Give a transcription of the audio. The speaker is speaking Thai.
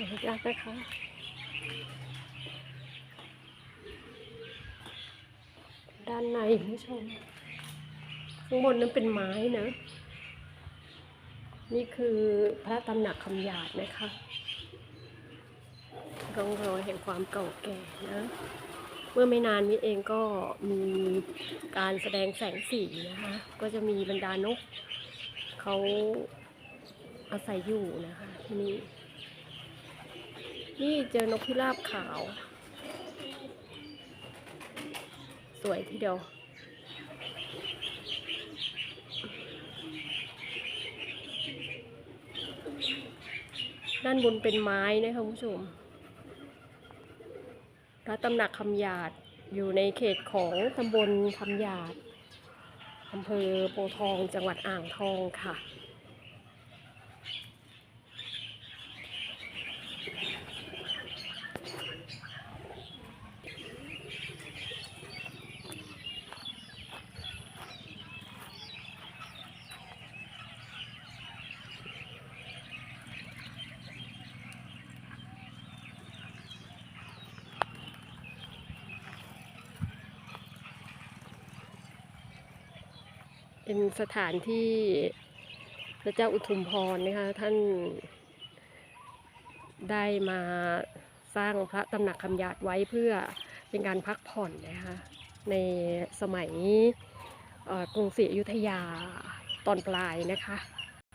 อนุญาตนะคะด้านในคุณผู้ชม ข้างบนนั้นเป็นไม้นะ นี่คือพระตำหนักคำหยาดนะคะร่องรอยแห่งความเก่าแก่นะ เมื่อไม่นานนี้เองก็มีการแสดงแสงสีนะคะ ก็จะมีบรรดานกเขาอาศัยอยู่นะคะที่นี่ นี่เจอนกพิราบขาว สวยทีเดียว ด้านบนเป็นไม้นะคะผู้ชมพระตำหนักคำหยาดอยู่ในเขตของตำบลคำหยาดอำเภอโพทองจังหวัดอ่างทองค่ะ เป็นสถานที่พระเจ้าอุทุมพรนะคะท่านได้มาสร้างพระตำหนักคำยาดไว้เพื่อเป็นการพักผ่อนนะคะในสมัยกรุงศรีอยุธยาตอนปลายนะคะ